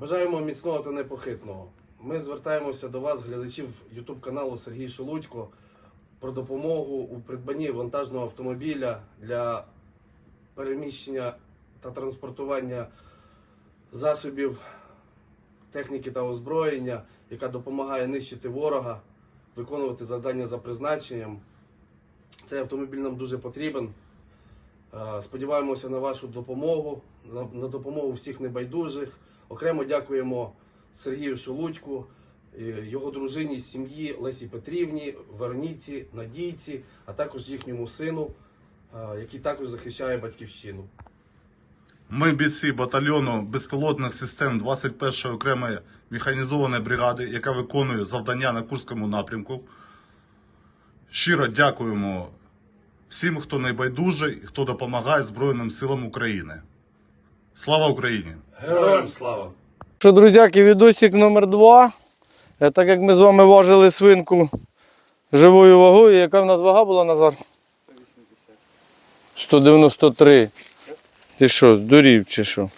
Бажаємо міцного та непохитного. Ми звертаємося до вас, глядачів YouTube каналу Сергій Шелудько, про допомогу у придбанні вантажного автомобіля для переміщення та транспортування засобів техніки та озброєння, яка допомагає нищити ворога, виконувати завдання за призначенням. Цей автомобіль нам дуже потрібен. Е, Сподіваємося на вашу допомогу, на, допомогу всіх небайдужих. Окремо дякуємо Сергію Шелудьку, е, його дружині, сім'ї Лесі Петрівні, Вероніці, Надійці, а також їхньому сину, е, який також захищає батьківщину. Ми бійці батальйону безпілотних систем 21-ї окремої механізованої бригади, яка виконує завдання на Курському напрямку. Щиро дякуємо всім, хто небайдужий, хто допомагає Збройним силам України. Слава Україні! Героям слава! Що, друзяки, відосик номер два. Е, Так як ми з вами важили свинку живою вагою, яка в нас вага була, Назар? 193. Ти що, здурів чи що?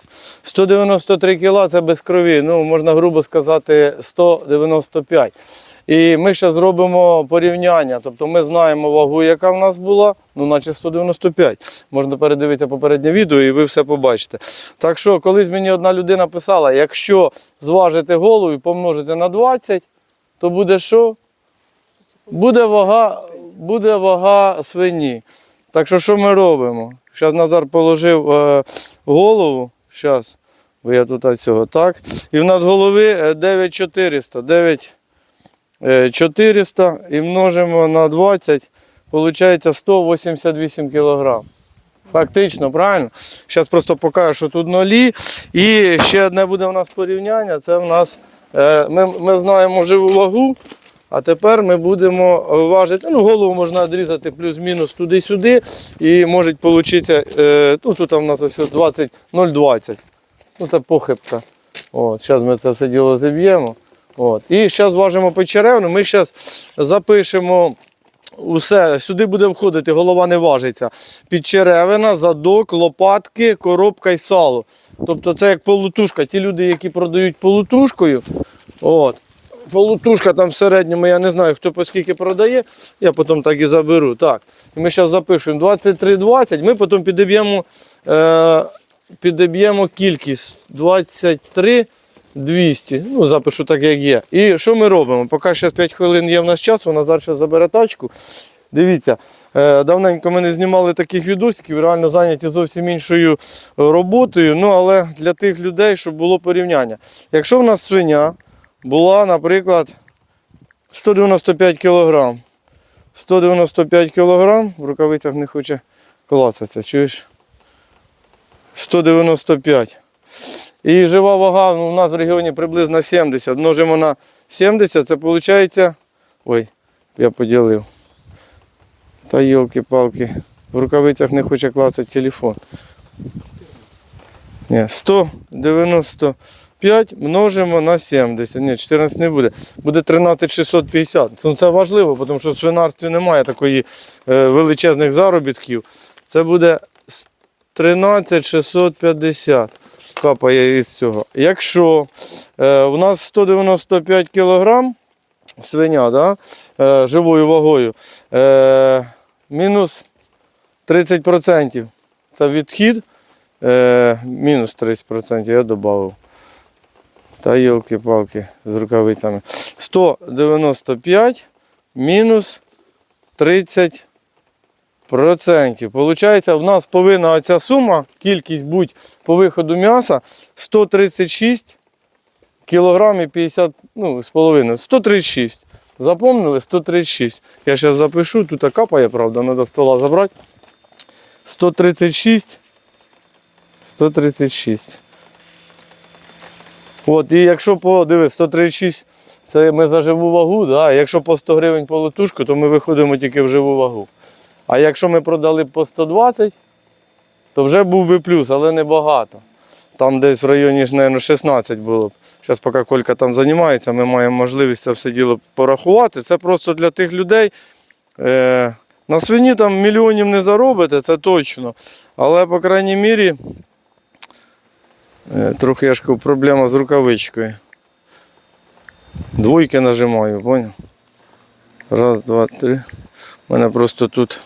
193 кіла це без крові, ну можна грубо сказати 195. І ми ще зробимо порівняння. Тобто ми знаємо вагу, яка в нас була, ну наче 195. Можна передивити попереднє відео і ви все побачите. Так що, колись мені одна людина писала, якщо зважити голову і помножити на 20, то буде що? Буде вага, буде вага свині. Так що що ми робимо? Зараз Назар положив е, голову. Зараз, бо я тут цього, так. І в нас голови е, 9400. 9400 і множимо на 20, виходить 188 кг. Фактично, правильно? Зараз просто покажу, що тут нолі. І ще одне буде у нас порівняння. Це в нас е, ми, ми знаємо живу вагу. А тепер ми будемо важити. Ну, голову можна відрізати плюс-мінус туди-сюди. І може вийти, е, ну тут у нас ось 20, 0,20. Ну це похибка. От, зараз ми це все діло зіб'ємо. От. І зараз важимо почеревну. Ми зараз запишемо усе. Сюди буде входити, голова не важиться. Підчеревина, задок, лопатки, коробка і сало. Тобто це як полутушка. Ті люди, які продають полутушкою. От. Полутушка там в середньому, я не знаю, хто по скільки продає, я потім так і заберу. Так. І ми зараз запишемо 23,20, ми потім підіб'ємо е, підіб'ємо кількість 23 200. Ну, запишу так, як є. І що ми робимо? Поки ще 5 хвилин є в нас часу, Назар зараз забере тачку. Дивіться, е, давненько ми не знімали таких відосиків, реально зайняті зовсім іншою роботою. Ну, але для тих людей, щоб було порівняння. Якщо в нас свиня була, наприклад, 195 кг. 195 кг, в рукавицях не хоче клацатися, чуєш? 195. І жива вага ну, у нас в регіоні приблизно 70. Множимо на 70, це виходить. Ой, я поділив. Та йолки-палки. В рукавицях не хоче клацати телефон. Ні, 195 множимо на 70. Ні, 14 не буде. Буде 13650. Ну, Це важливо, тому що в свинарстві немає такої е, величезних заробітків. Це буде 13650. Капає із цього. Якщо е, у нас 195 кг свиня да, е, живою вагою, е, мінус 30%. Це відхід. Е, мінус 30% я додав. Та йолки-палки з рукавицями. 195 мінус 30 процентів. Получається, в нас повинна оця сума, кількість будь по виходу м'яса 136 кілограмів 50, ну, з половиною. 136. Запомнили? 136. Я зараз запишу, тут капає, правда, треба стола забрати. 136. 136. От, і якщо по диви, 136 це ми за живу вагу, да? якщо по 100 гривень по летушку, то ми виходимо тільки в живу вагу. А якщо ми продали по 120, то вже був би плюс, але не багато. Там десь в районі, мабуть, 16 було б. Зараз, поки Колька там займається, ми маємо можливість це все діло порахувати. Це просто для тих людей. Е, на свині там мільйонів не заробите, це точно. Але, по крайній мірі, Трохи я ж проблема з рукавичкою. Двойки нажимаю, поняв? Раз, два, три. У мене просто тут.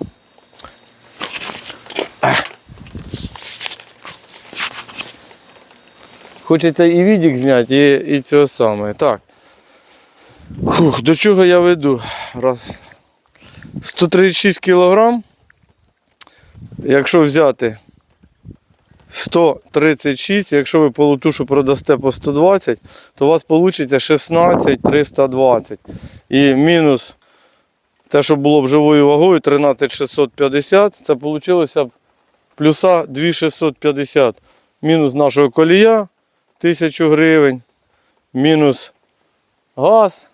Хочеться і відік зняти, і, і цього саме. Так. Фух, до чого я веду? Раз. 136 кілограм. Якщо взяти 136, якщо ви полутушу продасте по 120, то у вас вийде 16 320. І мінус те, що було б живою вагою, 13 650, це вийшло б плюса 2 650. Мінус нашого колія 1000 гривень, мінус газ.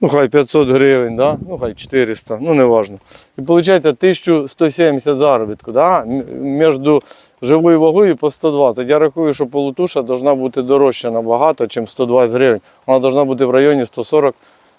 Ну, хай 500 гривень, да? ну хай 400, ну не важно. І виходить 1170 заробітку да? між живою вагою по 120. Я рахую, що полутуша повинна бути дорожча набагато, ніж 120 гривень. Вона повинна бути в районі 140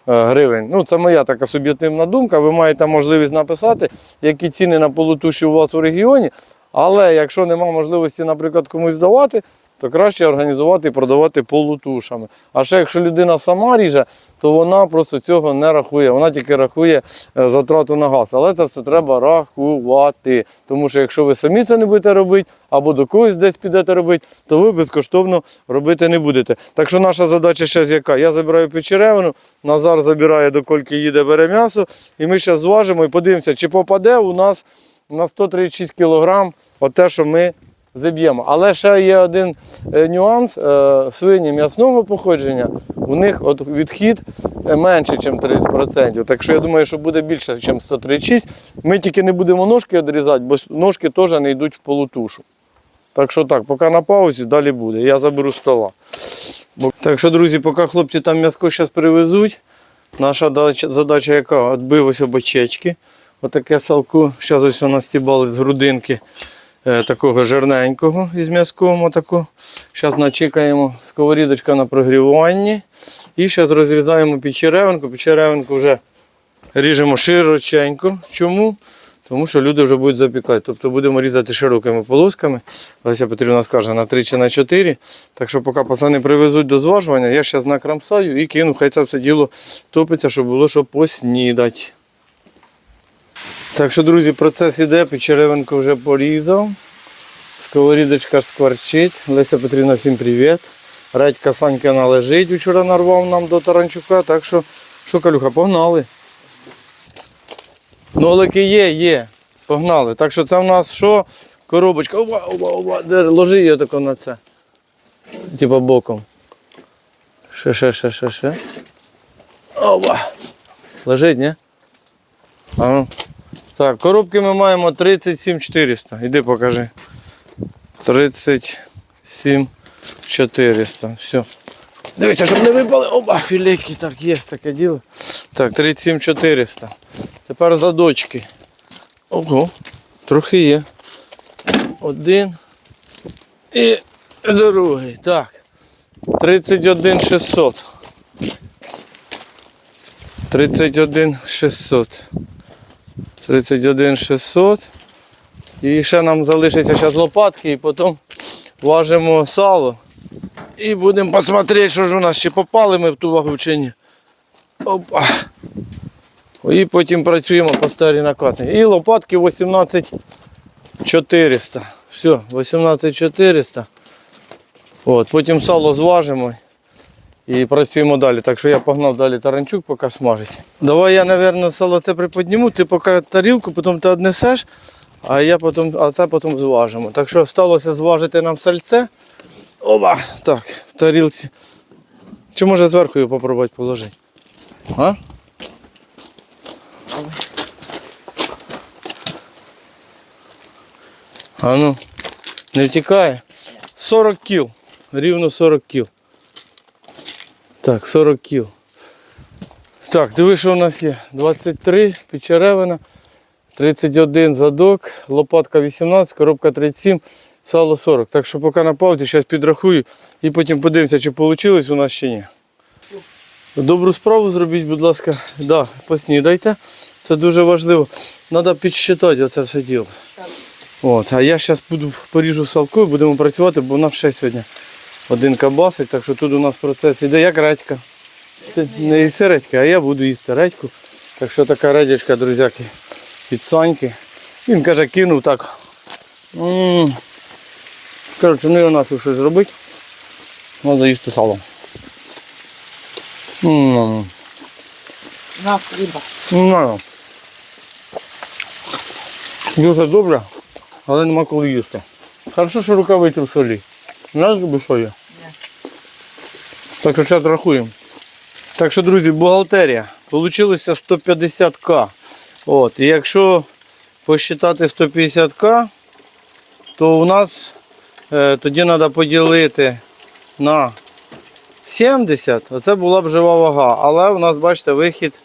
е, гривень. Ну, це моя така суб'єктивна думка. Ви маєте можливість написати, які ціни на полутуші у вас у регіоні. Але якщо немає можливості, наприклад, комусь здавати, то краще організувати і продавати полутушами. А ще якщо людина сама ріже, то вона просто цього не рахує. Вона тільки рахує е, затрату на газ. Але це все треба рахувати. Тому що якщо ви самі це не будете робити, або до когось десь підете робити, то ви безкоштовно робити не будете. Так що наша задача зараз яка? Я забираю печеревину, Назар забирає до кольки їде, бере м'ясо, і ми зараз зважимо і подивимося, чи попаде у нас на 136 кг те, що ми заб'ємо. Але ще є один е, нюанс. Е, Свині м'ясного походження, у них от відхід менше, ніж 30%. Так що я думаю, що буде більше, ніж 136. Ми тільки не будемо ножки відрізати, бо ножки теж не йдуть в полутушу. Так що так, поки на паузі, далі буде. Я заберу стола. Так що, друзі, поки хлопці там м'яско зараз привезуть, наша задача яка? Отбив ось бочечки. Отаке салку. Зараз ось у стібали з грудинки такого жирненького із м'язком. Зараз начекаємо сковорідочка на прогріванні. І зараз розрізаємо печеревинку. Печеревинку вже ріжемо широченько. Чому? Тому що люди вже будуть запікати. Тобто будемо різати широкими полосками. Леся Петрівна скаже на 3 чи на 4. Так що поки пацани привезуть до зважування, я зараз накрамсаю і кину, хай це все діло топиться, щоб було що поснідати. Так що, друзі, процес іде, печеревинку вже порізав. Сковорідочка скворчить. Леся Петрівна, всім привіт. Редька Санькина лежить, вчора нарвав нам до Таранчука. Так що, що, Калюха, погнали. Нолики є, є. Погнали. Так що це в нас що? Коробочка. Оба, оба, оба. Ложи її тако на це. Типа боком. Ще, ще, ще, ще, ще. Оба. Лежить, ні? А ну. Так, коробки ми маємо 37 400. Іди покажи. 37 400. Все. Дивіться, щоб не випали. Оба, філеки, так, є таке діло. Так, 37 400. Тепер задочки. Ого, трохи є. Один. І другий. Так. 31 600. 31 600. І ще нам залишиться зараз лопатки і потім важимо сало. І будемо посмотрети, що ж у нас ще попали ми в ту вагу чи ні. Опа. І потім працюємо по старій накатні. І лопатки 18 400. Все, 18 400. От, потім сало зважимо і працюємо далі. Так що я погнав далі таранчук, поки смажить. Давай я, мабуть, сало це приподніму, ти поки тарілку, потім ти однесеш, а я потім, а це потім зважимо. Так що сталося зважити нам сальце. Оба! Так, в тарілці. Чи може зверху його попробувати положити? А? А ну, не втікає. 40 кіл. Рівно 40 кіл. Так, 40 кіл. Так, диви, що у нас є. 23 печеревина, 31 задок, лопатка 18, коробка 37, сало 40. Так що поки на паузі, зараз підрахую і потім подивимося, чи вийшло у нас чи ні. Добру справу зробіть, будь ласка. Да, поснідайте. Це дуже важливо. Треба підсчитати оце все діло. От, а я зараз буду поріжу салко і будемо працювати, бо у нас ще сьогодні один кабасик, так що тут у нас процес іде як редька. Не їси редьки, а я буду їсти редьку. Так що така редячка, друзяки, від Саньки. Він каже, кинув так. Коротше, не на щось зробити. Треба їсти сало. На, хліба. Ну, Дуже добре, але нема коли їсти. Хорошо, що рукавиці в солі. Знаєш, тобі що є? Так що зараз рахуємо. Так що, друзі, бухгалтерія. Получилося 150к. От. І якщо посчитати 150к, то у нас е, тоді треба поділити на 70, оце була б жива вага. Але у нас, бачите, вихід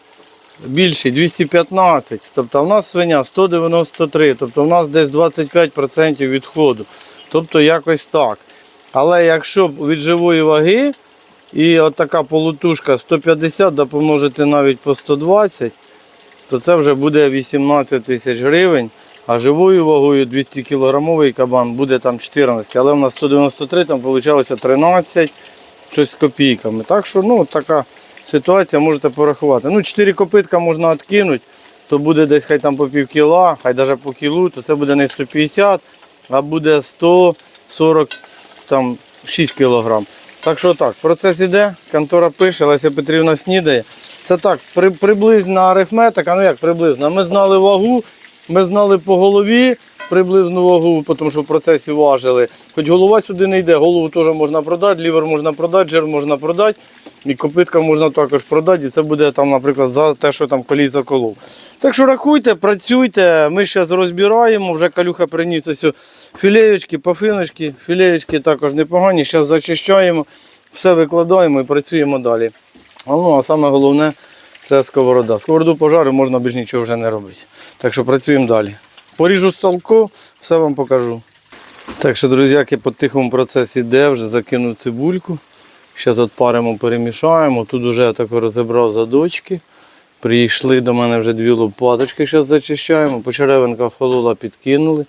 більший 215. Тобто у нас свиня 193, тобто у нас десь 25% відходу. Тобто якось так. Але якщо від живої ваги і от така полутушка 150 да помножити навіть по 120, то це вже буде 18 тисяч гривень. А живою вагою 200 кілограмовий кабан буде там 14. Але в нас 193, там вийшло 13 щось з копійками. Так що ну, така ситуація можете порахувати. Ну, 4 копитка можна відкинути, то буде десь хай там по пів кіла, хай навіть по кілу, то це буде не 150, а буде 146 кілограм. Так що так, процес іде, контора пише, Леся Петрівна снідає. Це так, при, приблизна арифметика, ну як приблизно. Ми знали вагу, ми знали по голові приблизну вагу, тому що в процесі важили. Хоч голова сюди не йде, голову теж можна продати, лівер можна продати, жир можна продати, і копитка можна також продати. І це буде там, наприклад, за те, що там колій заколов. Так що рахуйте, працюйте, ми зараз розбираємо, вже калюха приніс ось філеєчки, пафиночки, філеєчки також непогані. Зараз зачищаємо, все викладаємо і працюємо далі. А, ну, а саме головне це сковорода. Сковороду пожарю, можна більш нічого вже не робити. Так що працюємо далі. Поріжу столку, все вам покажу. Так що, друзяки, по тихому процесі йде, вже закинув цибульку. Зараз отпаримо, перемішаємо. Тут вже я так розібрав задочки. Прийшли до мене вже дві лопаточки, зараз зачищаємо. Почеревинка холола підкинули.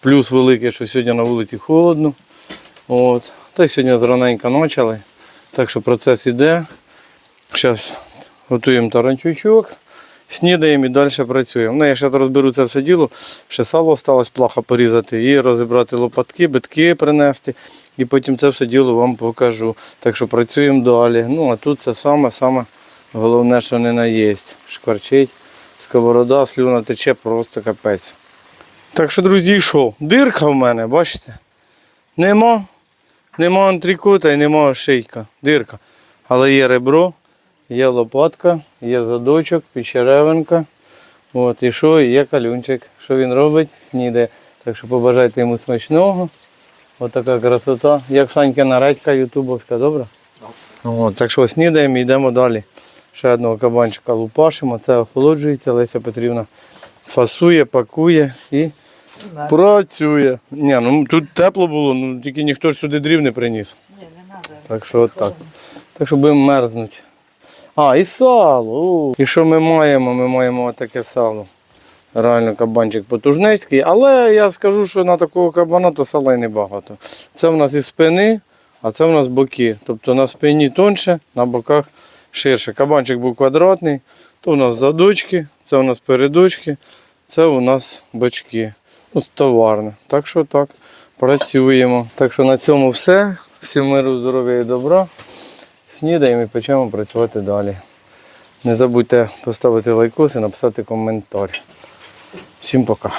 Плюс великий, що сьогодні на вулиці холодно. От. Та й сьогодні зраненько почали. Так що процес іде. Зараз готуємо таранчучок, снідаємо і далі працюємо. Ну, я ще розберу це все діло. Ще сало осталось плохо порізати і розібрати лопатки, битки принести. І потім це все діло вам покажу. Так що працюємо далі. Ну, а тут це саме-саме головне, що не наїсть. Шкварчить, сковорода, слюна тече, просто капець. Так що, друзі, що? Дирка в мене, бачите? Нема. Нема антрикота і нема шийка. Дирка. Але є ребро, є лопатка, є задочок, печеревинка. От, і що, І є калюнчик. Що він робить? Снідає. Так що побажайте йому смачного. Ось така красота. Як Санькина редька ютубовська, добре? От, так що снідаємо і йдемо далі. Ще одного кабанчика лупашимо, це охолоджується, Леся Петрівна фасує, пакує і працює. Ні, ну тут тепло було, ну тільки ніхто ж сюди дрів не приніс. Ні, не треба. Так що от так. Так що будемо мерзнути. А, і сало. І що ми маємо? Ми маємо таке сало. Реально кабанчик потужнецький. Але я скажу, що на такого кабана то сала й небагато. Це в нас і спини, а це в нас боки. Тобто на спині тонше, на боках ширше. Кабанчик був квадратний, то у нас задочки, це у нас передочки, це у нас бочки. Ну, товарне. Так що так, працюємо. Так що на цьому все. Всім миру, здоров'я і добра. Снідаємо і почнемо працювати далі. Не забудьте поставити лайкос і написати коментар. Всім пока.